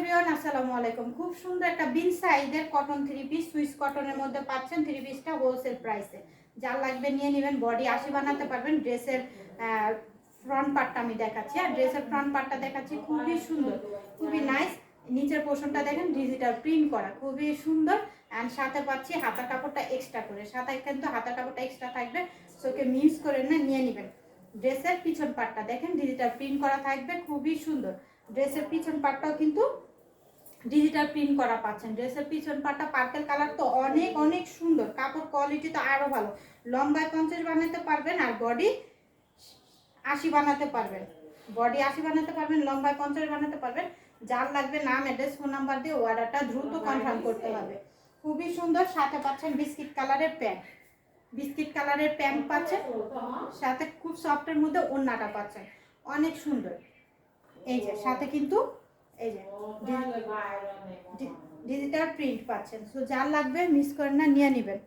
Everyone, আসসালামু আলাইকুম। খুব সুন্দর একটা বিন সাইজের কটন থ্রি পিস সুইস কটনের মধ্যে পাচ্ছেন থ্রি পিসটা হোলসেল প্রাইসে যার লাগবে নিয়ে নেবেন বডি বানাতে পারবেন। ড্রেসের ফ্রন্ট পার্টটা আমি দেখাচ্ছি। আর ড্রেসের ফ্রন্ট পার্টটা দেখাচ্ছি, খুবই সুন্দর, খুবই নাইস নিচের দেখেন ডিজিটাল প্রিন্ট করা, খুবই সুন্দর। অ্যান্ড সাথে পাচ্ছি হাতার কাপড়টা এক্সট্রা করে। সাথে কিন্তু কাপড়টা এক্সট্রা থাকবে সোকে মিক্স করে না, নিয়ে নেবেন। ড্রেসের পিছন পার্টটা দেখেন ডিজিটাল প্রিন্ট করা থাকবে, খুবই সুন্দর। ড্রেসের পিছন পার্টটাও কিন্তু ডিজিটাল প্রিন্ট করা পাচ্ছেন। ড্রেসের পিছন পার্টটা পার্পেল কালার তো অনেক অনেক সুন্দর। কাপড় কোয়ালিটি তো আরও ভালো। লম্বায় পঞ্চাশ বানাতে পারবেন আর বডি আশি বানাতে পারবেন। বডি আশি বানাতে পারবেন লম্বায় পঞ্চাশ বানাতে পারবেন। যার লাগবে নাম অ্যাড্রেস ফোন নাম্বার দিয়ে অর্ডারটা দ্রুত কনফার্ম করতে হবে। খুবই সুন্দর সাথে পাচ্ছেন বিস্কিট কালারের প্যান্ট বিস্কিট কালারের প্যান্ট পাচ্ছেন। সাথে খুব সফটের মধ্যে ওড়নাটা পাচ্ছেন। অনেক সুন্দর। এই যে সাথে কিন্তু এই যে ডিজিটাল প্রিন্ট পাচ্ছেন। সো যার লাগবে মিস করেন না নিয়ে নেবেন।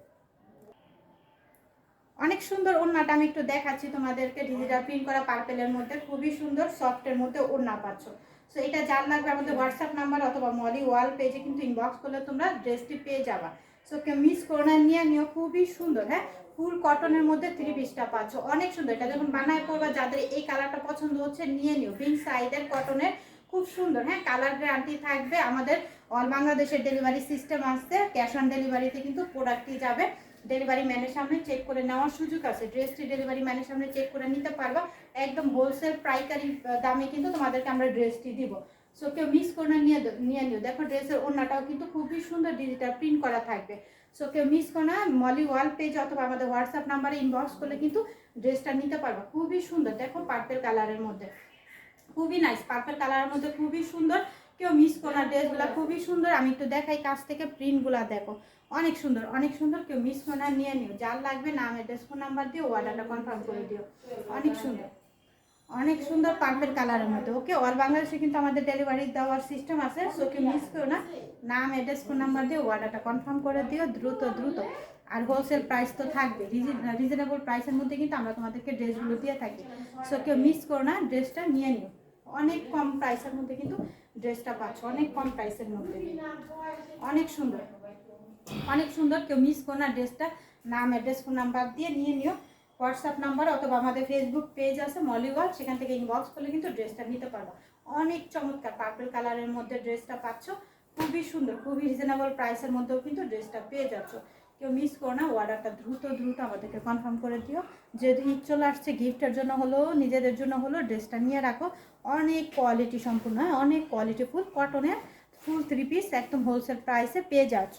অনেক সুন্দর ওড়নাটা আমি একটু দেখাচ্ছি তোমাদেরকে। ডিজিটাল প্রিন্ট করা পার্পেলের মধ্যে খুবই সুন্দর সফটের মধ্যে ওড়না পাচ্ছ। সো এটা যার লাগবে আমাদের হোয়াটসঅ্যাপ নাম্বার অথবা মলি ওয়াল পেজে কিন্তু ইনবক্স করলে তোমরা ড্রেসটি পেয়ে যাবা। সো মিস করো না নিয়ে নিও খুবই সুন্দর হ্যাঁ? ফুল কটনের মধ্যে থ্রি পিসটা পাচ্ছ। অনেক সুন্দর এটা যখন বানায় পড়বা যাদের এই কালারটা পছন্দ হচ্ছে নিয়ে নিও। বিং সাইডের কটনের খুব সুন্দর। হ্যাঁ কালার গ্যারান্টি থাকবে। আমাদের অল বাংলাদেশের ডেলিভারি সিস্টেম আসছে। ক্যাশ অন ডেলিভারিতে কিন্তু প্রোডাক্টটি যাবে। ডেলিভারি ম্যানের সামনে চেক করে নেওয়ার সুযোগ আছে। ড্রেসটি ডেলিভারি ম্যানের সামনে চেক করে নিতে পারবা। একদম হোলসেল পাইকারি দামে কিন্তু তোমাদেরকে আমরা ড্রেসটি দিব। সো কেউ মিস করে নিয়ে নিয়ে নিও। দেখো ড্রেসের ওড়নাটাও কিন্তু খুবই সুন্দর ডিজিটাল প্রিন্ট করা থাকবে। সো কেউ মিস করো না। মলি ওয়াল পেজ অথবা আমাদের হোয়াটসঅ্যাপ নাম্বারে ইনবক্স করলে কিন্তু ড্রেসটা নিতে পারবা। খুবই সুন্দর। দেখো পার্পেল কালারের মধ্যে। খুবই নাইস পার্পেল কালারের মধ্যে খুবই সুন্দর। কেউ মিস করো না ড্রেসগুলো খুবই সুন্দর। আমি একটু দেখাই কাছ থেকে প্রিন্টগুলো দেখো। অনেক সুন্দর অনেক সুন্দর। কেউ মিস করো না নিয়ে নিও। যার লাগবে নাম অ্যাড্রেস ফোন নাম্বার দিয়ে অর্ডারটা কনফার্ম করে দিও। অনেক সুন্দর। অনেক সুন্দর পার্পেল কালারের মধ্যে ওকে অল বাংলাদেশে কিন্তু আমাদের ডেলিভারি দেওয়ার সিস্টেম আছে সো কেউ মিস করো না। নাম অ্যাড্রেস ফোন নাম্বার দিয়ে অর্ডারটা কনফার্ম করে দিও দ্রুত দ্রুত। আর হোলসেল প্রাইস তো থাকবে। রিজনেবল প্রাইসের মধ্যে কিন্তু আমরা তোমাদেরকে ড্রেসগুলো দিয়ে থাকি। সো কেউ মিস করো না ড্রেসটা নিয়ে নিও। অনেক কম প্রাইসের মধ্যে কিন্তু ড্রেসটা পাচ্ছ, অনেক কম প্রাইসের মধ্যে। অনেক সুন্দর। অনেক সুন্দর, কেউ মিস করো না ড্রেসটা নাম অ্যাড্রেস ফোন নাম্বার দিয়ে নিয়ে নিও। হোয়াটসঅ্যাপ নাম্বার অথবা আমাদের ফেসবুক পেজ আছে মলিওয়াল সেখান থেকে ইনবক্স করলে কিন্তু ড্রেসটা নিতে পারবা। অনেক চমৎকার পার্পল কালারের মধ্যে ড্রেসটা পাচ্ছ। খুবই সুন্দর, খুবই রিজনেবল প্রাইসের মধ্যেও কিন্তু ড্রেসটা পেয়ে যাচ্ছ। কেউ মিস করো না অর্ডারটা দ্রুত দ্রুত আমাদেরকে কনফার্ম করে দিও। যেহেতু ঈদ চলে আসছে গিফটের জন্য হলো, নিজেদের জন্য হলো, ড্রেসটা নিয়ে রাখো। অনেক কোয়ালিটি সম্পূর্ণ, হয়? অনেক কোয়ালিটি ফুল কটনের ফুল থ্রি পিস একদম হোলসেল প্রাইসে পেয়ে যাচ্ছ।